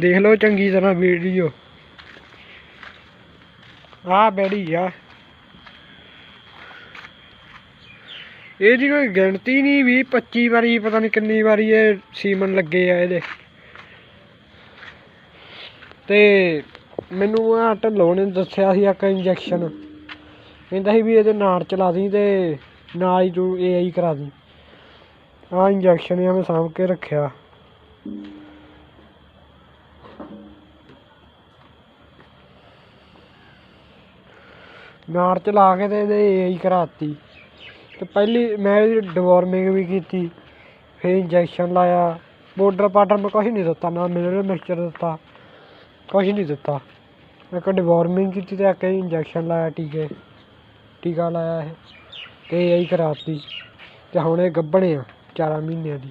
ਦੇਖ ਲਓ ਚੰਗੀ ਤਰ੍ਹਾਂ ਵੀਡੀਓ ਆ ਬੈੜੀ ਆ। ਇਹਦੀ ਕੋਈ ਗਿਣਤੀ ਨਹੀਂ ਵੀ 25 ਵਾਰੀ, ਪਤਾ ਨਹੀਂ ਕਿੰਨੀ ਵਾਰੀ ਇਹ ਸੀਮਨ ਲੱਗੇ ਆ ਇਹਦੇ। ਤੇ ਮੈਨੂੰ ਆ ਢੱਲੋਂ ਨੇ ਦੱਸਿਆ ਸੀ ਇੱਕ ਇੰਜੈਕਸ਼ਨ ਕਹਿੰਦਾ ਸੀ ਵੀ ਇਹਦੇ ਨਾਲ ਚਲਾ ਦੀ ਤੇ ਨਾਲ ਹੀ ਤੂੰ ਏਆਈ ਕਰਾ ਦੀ। ਆ ਇੰਜੈਕਸ਼ਨ ਆ, ਮੈਂ ਸਾਂਭ ਕੇ ਰੱਖਿਆ। ਨਾੜ ਲਾ ਕੇ ਤੇ ਇਹਦੇ ਏਆਈ ਕਰਾਤੀ। ਤੇ ਪਹਿਲੀ ਮੈਂ ਇਹਦੀ ਡਿਵੋਰਮਿੰਗ ਵੀ ਕੀਤੀ, ਫਿਰ ਇੰਜੈਕਸ਼ਨ ਲਾਇਆ। ਬਾਰਡਰ ਪਾਟਰ ਮੈਂ ਕੁਛ ਨਹੀਂ ਦਿੱਤਾ, ਨਾ ਮਿਨਰਲ ਮਿਕਸਚਰ ਦਿੱਤਾ, ਕੁਛ ਨਹੀਂ ਦਿੱਤਾ। ਮੈਂ ਇੱਕ ਡਿਵੋਰਮਿੰਗ ਕੀਤੀ ਤੇ ਇੱਕ ਇੰਜੈਕਸ਼ਨ ਲਾਇਆ ਟੀਕੇ, ਟੀਕਾ ਲਾਇਆ ਇਹ, ਤੇ ਇਹੀ ਕਰਾਤੀ। ਤੇ ਹੁਣ ਇਹ ਗੱਭਣੇ ਆ 4 ਮਹੀਨਿਆਂ ਦੀ।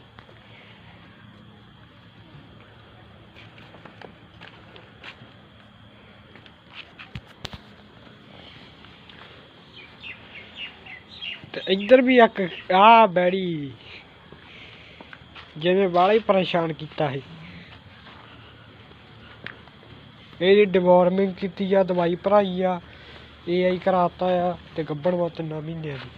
ਤੇ ਇੱਧਰ ਵੀ ਇੱਕ ਆ ਬੈੜੀ। ਜਿਹਨੇ ਬਾਹਲਾ ਹੀ ਪਰੇਸ਼ਾਨ ਕੀਤਾ ਸੀ। ਇਹਦੀ ਡਿਵੋਰਮਿੰਗ ਕੀਤੀ ਆ, ਦਵਾਈ ਭਰਾਈ ਆ ਏਆਈ ਕਰਾਤਾ ਆ ਤੇ ਗੱਭਣ ਵਾ ਤਿੰਨਾਂ ਮਹੀਨਿਆਂ ਦੀ।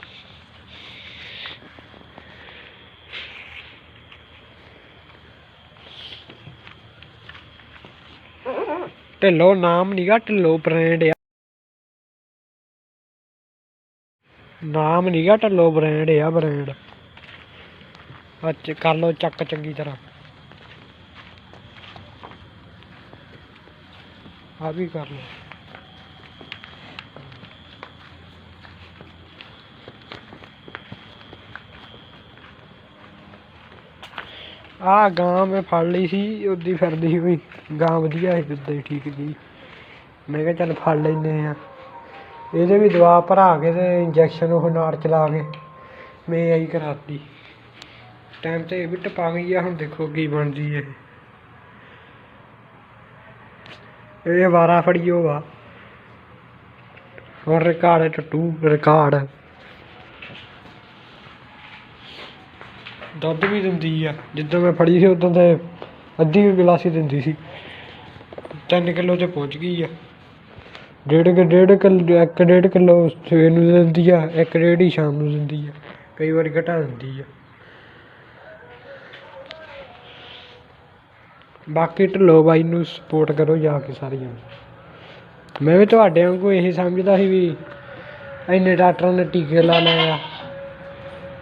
ਢਿੱਲੋ ਨਾਮ ਨੀਗਾ, ਢਿੱਲੋ ਬ੍ਰਾਂਡ ਆ। ਨਾਮ ਨੀਗਾ ਢਿੱਲੋ ਬ੍ਰਾਂਡ ਆ ਬ੍ਰਾਂਡ ਅੱਛਾ ਕਰ ਲਓ ਚੱਕ ਚੰਗੀ ਤਰ੍ਹਾਂ। ਆ ਵੀ ਕਰ ਲਓ। ਆ ਗਾਂ ਮੈਂ ਫੜ ਲਈ ਸੀ ਉੱਦੀ ਫਿਰਦੀ ਹੋਈ। ਗਾਂ ਵਧੀਆ ਸੀ ਉੱਦਾਂ ਹੀ ਠੀਕ ਜੀ। ਮੈਂ ਕਿਹਾ ਚੱਲ ਫੜ ਲੈਨੇ ਆ ਇਹਦੇ ਵੀ ਦਵਾ ਭਰਾ ਕੇ ਤੇ ਇੰਜੈਕਸ਼ਨ ਉਹ ਨਾੜ ਚਲਾ ਕੇ। ਮੈਂ ਆਈ ਕਰਾਤੀ। ਟਾਈਮ ਤੇ ਇਹ ਵੀ ਟਪਾ ਗਈ ਆ, ਹੁਣ ਦੇਖੋ ਕੀ ਬਣਦੀ ਹੈ ਇਹ ਵਾਰਾ ਫੜੀਓ ਵਾ। ਹੁਣ ਰਿਕਾਰਡ ਟੱਟੂ, ਰਿਕਾਰਡ। ਦੁੱਧ ਵੀ ਦਿੰਦੀ ਆ। ਜਿੱਦਾਂ ਮੈਂ ਫੜੀ ਸੀ, ਉਦੋਂ ਤੇ ਅੱਧੀ ਗਲਾਸੀ ਦਿੰਦੀ ਸੀ। 3 ਕਿਲੋ ਤੇ ਪਹੁੰਚ ਗਈ ਆ। ਡੇਢ ਕਿ ਡੇਢ ਕਿੱਲੋ ਇੱਕ ਡੇਢ ਕਿੱਲੋ ਸਵੇਰ ਨੂੰ ਦਿੰਦੀ ਆ, ਇੱਕ ਡੇਢ ਹੀ ਸ਼ਾਮ ਨੂੰ ਦਿੰਦੀ ਆ। ਕਈ ਵਾਰੀ ਘਟਾ ਦਿੰਦੀ ਆ। ਬਾਕੀ ਢਿੱਲੋਂ ਬਾਈ ਨੂੰ ਸਪੋਰਟ ਕਰੋ ਜਾ ਕੇ ਸਾਰੀਆਂ ਮੈਂ ਵੀ ਤੁਹਾਡੇ ਵਾਂਗੂ ਇਹੀ ਸਮਝਦਾ ਸੀ ਵੀ ਇੰਨੇ ਡਾਕਟਰਾਂ ਨੇ ਟੀਕੇ ਲਾ ਲਏ ਆ,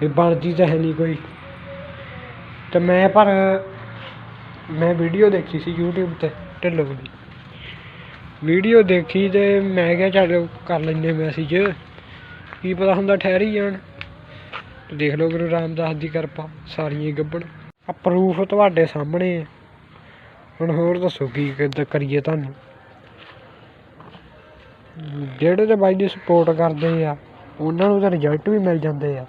ਵੀ ਬਣਦੀ ਤਾਂ ਹੈ ਨਹੀਂ ਕੋਈ। ਤੇ ਮੈਂ ਪਰ ਮੈਂ ਵੀਡੀਓ ਦੇਖੀ ਸੀ YouTube ਤੇ ਢਿੱਲੋਂ ਦੀ। ਵੀਡੀਓ ਦੇਖੀ ਤੇ ਮੈਂ ਕਿਹਾ ਚੱਲ ਕਰ ਲੈਂਦੇ ਮੈਸੇਜ ਕੀ ਪਤਾ ਹੁੰਦਾ ਠਹਿਰੀ ਜਾਣ। ਦੇਖ ਲਓ ਗੁਰੂ ਰਾਮਦਾਸ ਦੀ ਕਿਰਪਾ, ਸਾਰੀਆਂ ਹੀ ਗੱਬਣ। ਆ ਪ੍ਰੂਫ ਤੁਹਾਡੇ ਸਾਹਮਣੇ ਹੈ ਹੁਣ ਹੋਰ ਦੱਸੋ ਕੀ ਕਿੱਦਾਂ ਕਰੀਏ ਤੁਹਾਨੂੰ। ਜਿਹੜੇ ਤੇ ਬਾਈ ਦੀ ਸਪੋਰਟ ਕਰਦੇ ਆ, ਉਹਨਾਂ ਨੂੰ ਤਾਂ ਰਿਜ਼ਲਟ ਵੀ ਮਿਲ ਜਾਂਦੇ ਆ।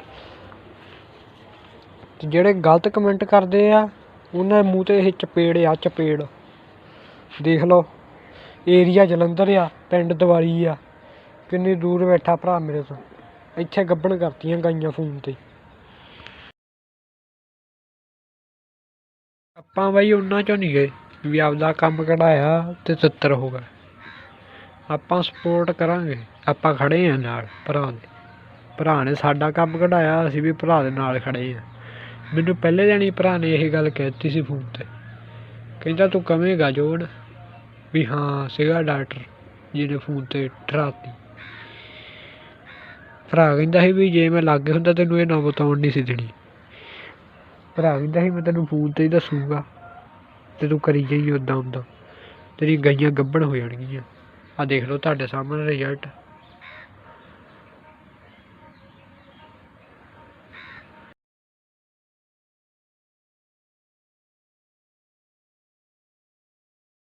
ਤੇ ਜਿਹੜੇ ਗਲਤ ਕਮੈਂਟ ਕਰਦੇ ਆ, ਉਹਨਾਂ ਦੇ ਮੂੰਹ ਤੇ ਇਹ ਚਪੇੜ ਆ, ਚਪੇੜ। ਦੇਖ ਲਓ। ਏਰੀਆ ਜਲੰਧਰ ਆ, ਪਿੰਡ ਦਵਾਰੀ ਆ। ਕਿੰਨੀ ਦੂਰ ਬੈਠਾ ਭਰਾ ਮੇਰੇ ਤੋਂ। ਇੱਥੇ ਗੱਬਣ ਕਰਤੀਆਂ ਗਾਈਆਂ ਫੋਨ ਤੇ। ਆਪਾਂ ਬਾਈ ਉਹਨਾਂ ਚੋਂ ਨਹੀਂ ਗਏ, ਵੀ ਆਪਦਾ ਕੰਮ ਕਢਾਇਆ ਤੇ ਤਿੱਤਰ ਹੋ ਗਏ। ਆਪਾਂ ਸਪੋਰਟ ਕਰਾਂਗੇ, ਆਪਾਂ ਖੜੇ ਆ ਨਾਲ ਭਰਾ ਦੇ। ਭਰਾ ਨੇ ਸਾਡਾ ਕੰਮ ਕਢਾਇਆ, ਅਸੀਂ ਵੀ ਭਰਾ ਦੇ ਨਾਲ ਖੜੇ ਆ। ਮੈਨੂੰ ਪਹਿਲੇ ਦਿਨ ਹੀ ਭਰਾ ਨੇ ਇਹ ਗੱਲ ਕਹਿਤੀ ਸੀ ਫੋਨ ਤੇ। ਕਹਿੰਦਾ, ਤੂੰ ਕਵੇਂਗਾ ਜੋੜ ਵੀ ਹਾਂ, ਸੀਗਾ ਡਾਕਟਰ ਜਿਹਨੇ ਫੋਨ ਤੇ ਠਰਾਤੀ ਭਰਾ ਕਹਿੰਦਾ ਸੀ ਵੀ ਜੇ ਮੈਂ ਲਾਗੇ ਹੁੰਦਾ ਤੈਨੂੰ ਇਹ ਨਾ ਬਤਾਉਣ ਨਹੀਂ ਸੀ ਦੇਣੀ। ਭਰਾ ਕਹਿੰਦਾ ਸੀ, ਮੈਂ ਤੈਨੂੰ ਫੋਨ ਤੇ ਹੀ ਦੱਸੂਗਾ ਤੇ ਤੂੰ ਕਰੀ ਜਾਈ ਉਦਾਂ ਉਦਾਂ ਤੇਰੀ ਗਾਈਆਂ ਗੱਭਣ ਹੋ ਜਾਣਗੀਆਂ। ਆ ਦੇਖ ਲਓ ਤੁਹਾਡੇ ਸਾਹਮਣੇ ਰਿਜ਼ਲਟ